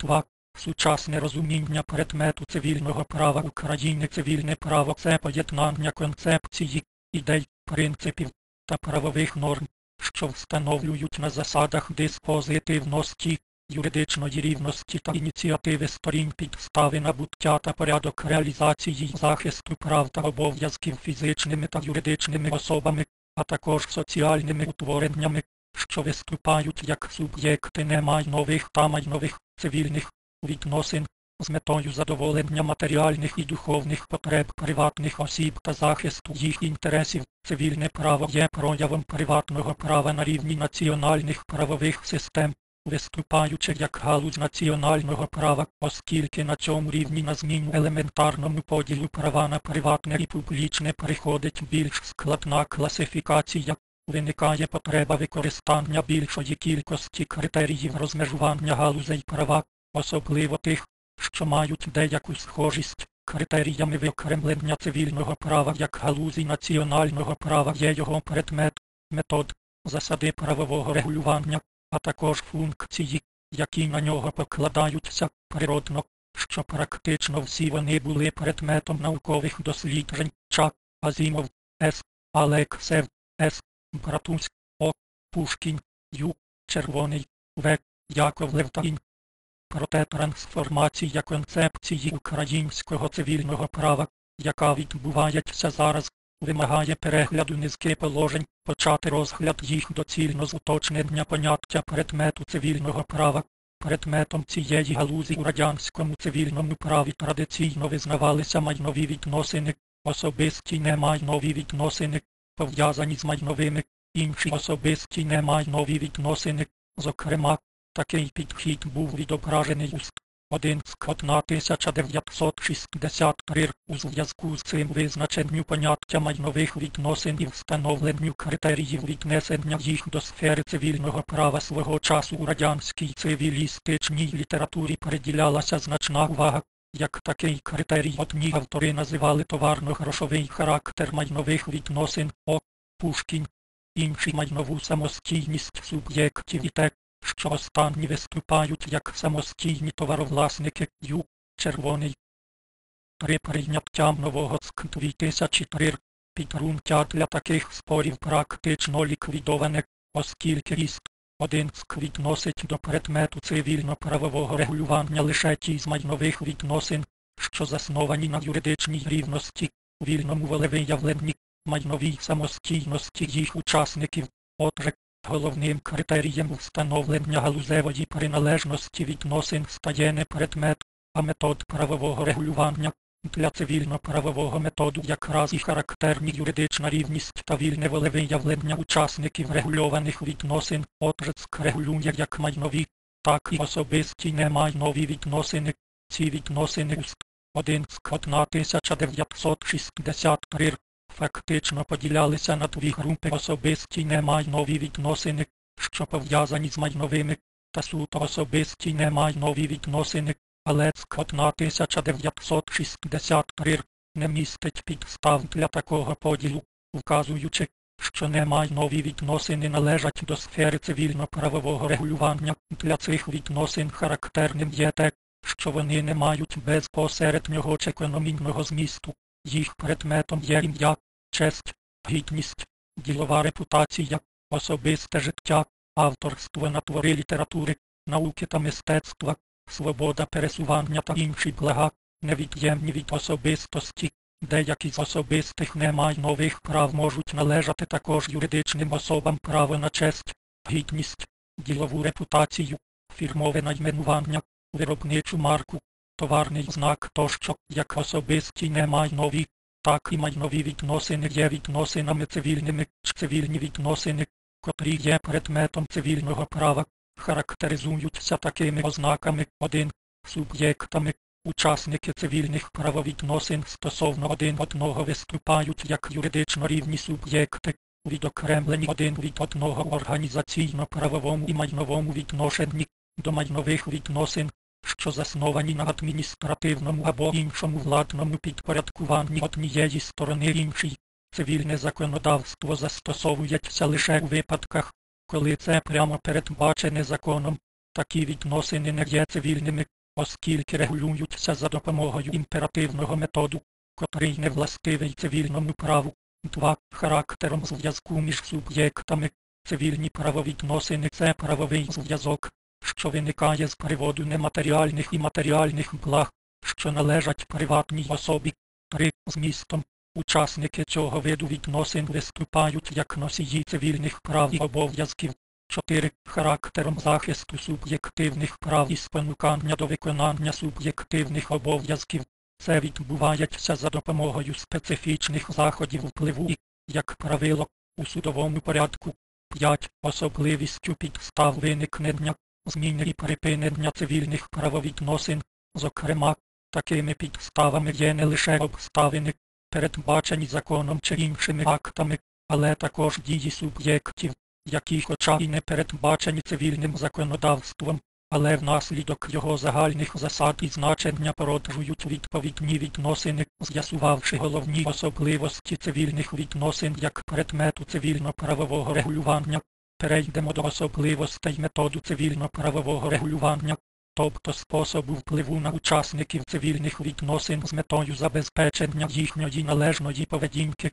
2. Сучасне розуміння предмету цивільного права України Цивільне право це поєднання концепції, ідей, принципів та правових норм, що встановлюють на засадах диспозитивності, юридичної рівності та ініціативи сторін підстави набуття та порядок реалізації захисту прав та обов'язків фізичними та юридичними особами, а також соціальними утвореннями, що виступають як суб'єкти немайнових та майнових цивільних відносин з метою задоволення матеріальних і духовних потреб приватних осіб та захисту їх інтересів. Цивільне право є проявом приватного права на рівні національних правових систем, виступаючи як галузь національного права, оскільки на цьому рівні на зміну елементарному поділу права на приватне і публічне приходить більш складна класифікація. Виникає потреба використання більшої кількості критеріїв розмежування галузей права, особливо тих, що мають деяку схожість. Критеріями виокремлення цивільного права як галузі національного права є його предмет, метод, засади правового регулювання, а також функції, які на нього покладаються природно, що практично всі вони були предметом наукових досліджень Чак, Азімов, С. Алексев, С. Братусь, О. Пушкін, Ю. Червоний, В. Яков Левтайн. Проте трансформація концепції українського цивільного права, яка відбувається зараз, вимагає перегляду низки положень, почати розгляд їх доцільно з уточнення поняття предмету цивільного права. Предметом цієї галузі у радянському цивільному праві традиційно визнавалися майнові відносини, особисті немайнові відносини, пов'язані з майновими, інші особисті немайнові відносини, зокрема, Такий підхід був відображений уст 1 з 1963 у зв'язку з цим визначенню поняття майнових відносин і встановленню критеріїв віднесення їх до сфери цивільного права свого часу у радянській цивілістичній літературі приділялася значна увага. Як такий критерій одні автори називали товарно-грошовий характер майнових відносин О. Пушкін, інші майнову самостійність суб'єктів і те, що останні виступають як самостійні товаровласники Ю, червоний. При прийняттям нового СК 2003 підґрунтя для таких спорів практично ліквідоване, оскільки іст один СК відносить до предмету цивільно-правового регулювання лише ті з майнових відносин, що засновані на юридичній рівності, вільному волевиявленні, майновій самостійності їх учасників, отже, Головним критерієм встановлення галузевої приналежності відносин стає не предмет, а метод правового регулювання. Для цивільно-правового методу якраз і характерні юридична рівність та вільне волевиявлення учасників регульованих відносин, отже, регулює як майнові, так і особисті немайнові відносини. Ці відносини уст 1 з 1963 фактично поділялися на дві групи особисті немайнові відносини, що пов'язані з майновими, та суто особисті немайнові відносини, але ЦК 1963 не містить підстав для такого поділу, вказуючи, що немайнові відносини належать до сфери цивільно-правового регулювання. Для цих відносин характерним є те, що вони не мають безпосереднього чи економічного змісту. Їх предметом є ім'я, честь, гідність, ділова репутація, особисте життя, авторство на твори літератури, науки та мистецтва, свобода пересування та інші блага, невід'ємні від особистості. Деякі з особистих немайнових прав можуть належати також юридичним особам право на честь, гідність, ділову репутацію, фірмове найменування, виробничу марку, товарний знак тощо, як особисті немайнові, так і майнові відносини є відносинами цивільними, цивільні відносини, котрі є предметом цивільного права, характеризуються такими ознаками 1. Суб'єктами, учасники цивільних правовідносин стосовно один одного виступають як юридично рівні суб'єкти, відокремлені один від одного організаційно-правовому і майновому відношенні до майнових відносин що засновані на адміністративному або іншому владному підпорядкуванні однієї сторони іншій. Цивільне законодавство застосовується лише у випадках, коли це прямо передбачене законом, Такі відносини не є цивільними, оскільки регулюються за допомогою імперативного методу, котрий не властивий цивільному праву. 2. Характером зв'язку між суб'єктами. Цивільні правовідносини це правовий зв'язок, що виникає з переводу нематеріальних і матеріальних благ, що належать приватній особі. 3. Змістом. Учасники цього виду відносин виступають як носії цивільних прав і обов'язків. 4. Характером захисту суб'єктивних прав і спонукання до виконання суб'єктивних обов'язків. Це відбувається за допомогою специфічних заходів впливу і, як правило, у судовому порядку. 5. Особливістю підстав виникнення, зміни і припинення цивільних правовідносин. Зокрема, такими підставами є не лише обставини, передбачені законом чи іншими актами, але також дії суб'єктів, які хоча і не передбачені цивільним законодавством, але внаслідок його загальних засад і значення породжують відповідні відносини, з'ясувавши головні особливості цивільних відносин як предмету цивільно-правового регулювання. Перейдемо до особливостей методу цивільно-правового регулювання, тобто способу впливу на учасників цивільних відносин з метою забезпечення їхньої належної поведінки.